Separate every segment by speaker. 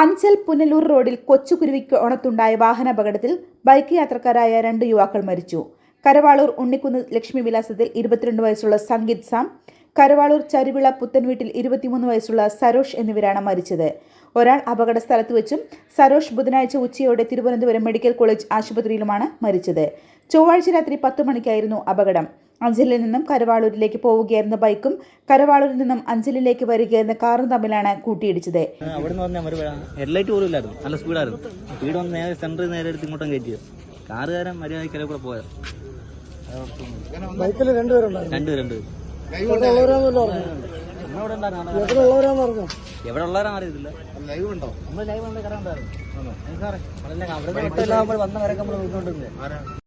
Speaker 1: അഞ്ചൽ പുനലൂർ റോഡിൽ കൊച്ചുകുരുവിക്ക് ഓണത്തുണ്ടായ വാഹനാപകടത്തിൽ ബൈക്ക് യാത്രക്കാരായ രണ്ട് യുവാക്കൾ മരിച്ചു. കരവാളൂർ ഉണ്ണിക്കുന്ന് ലക്ഷ്മി വിലാസത്തിൽ ഇരുപത്തിരണ്ട് വയസ്സുള്ള സംഗീത് സാം കരവാളൂർ ചരുവിള പുത്തൻവീട്ടിൽ ഇരുപത്തിമൂന്ന് വയസ്സുള്ള സരോഷ് എന്നിവരാണ് മരിച്ചത്. ഒരാൾ അപകട സ്ഥലത്ത് വെച്ചും സരോഷ് ബുധനാഴ്ച ഉച്ചയോടെ തിരുവനന്തപുരം മെഡിക്കൽ കോളേജ് ആശുപത്രിയിലുമാണ് മരിച്ചത്. ചൊവ്വാഴ്ച രാത്രി പത്തു മണിക്കായിരുന്നു അപകടം. അഞ്ചലിൽ നിന്നും കരവാളൂരിലേക്ക് പോവുകയായിരുന്ന ബൈക്കും കരവാളൂരിൽ നിന്നും അഞ്ചലിലേക്ക് വരികയായിരുന്ന കാറും തമ്മിലാണ് കൂട്ടിയിടിച്ചത്.
Speaker 2: അവിടെ ഹെഡ്ലൈറ്റ് പോലും ഇല്ലായിരുന്നു. നല്ല സ്പീഡായിരുന്നു സ്പീഡ് വന്ന് നേരെ സെന്ററിൽ നേരെ എടുത്ത് ഇങ്ങോട്ടും കയറ്റിയത് കാറുകാരൻ മര്യാദയ്ക്ക് കൂടെ പോയത്
Speaker 3: ബൈക്കിൽ രണ്ടുപേരുണ്ടായിരുന്നു.
Speaker 2: എവിടെ അറിയത്തില്ല. ലൈവ് ഉണ്ടോ? നമ്മൾ ലൈവ് ഉണ്ട് കറണ്ടായിരുന്നു സാറേ അവിടെ എല്ലാം നമ്മൾ വന്ന വരൊക്കെ നമ്മൾ നോക്കിക്കൊണ്ടിരുന്നത്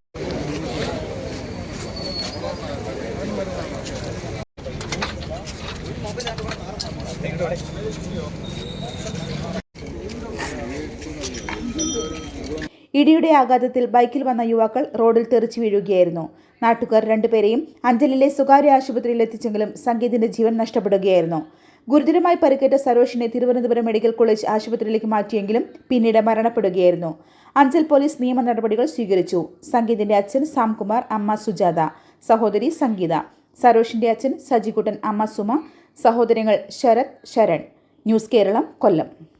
Speaker 1: ഇടിയുടെ ആഘാതത്തിൽ ബൈക്കിൽ വന്ന യുവാക്കൾ റോഡിൽ തെറിച്ചു വീഴുകയായിരുന്നു. നാട്ടുകാർ രണ്ടുപേരെയും അഞ്ചലിലെ സ്വകാര്യ ആശുപത്രിയിൽ എത്തിച്ചെങ്കിലും സംഗീതിന്റെ ജീവൻ നഷ്ടപ്പെടുകയായിരുന്നു. ഗുരുതരമായി പരിക്കേറ്റ സരോഷിനെ തിരുവനന്തപുരം മെഡിക്കൽ കോളേജ് ആശുപത്രിയിലേക്ക് മാറ്റിയെങ്കിലും പിന്നീട് മരണപ്പെടുകയായിരുന്നു. അഞ്ചൽ പോലീസ് നിയമ നടപടികൾ സ്വീകരിച്ചു. സംഗീതിന്റെ അച്ഛൻ സാംകുമാർ അമ്മ സുജാത സഹോദരി സംഗീത. സരോഷിന്റെ അച്ഛൻ സജികുട്ടൻ അമ്മ സുമ സഹോദരങ്ങൾ ശരത് ശരൺ. ന്യൂസ് കേരളം കൊല്ലം.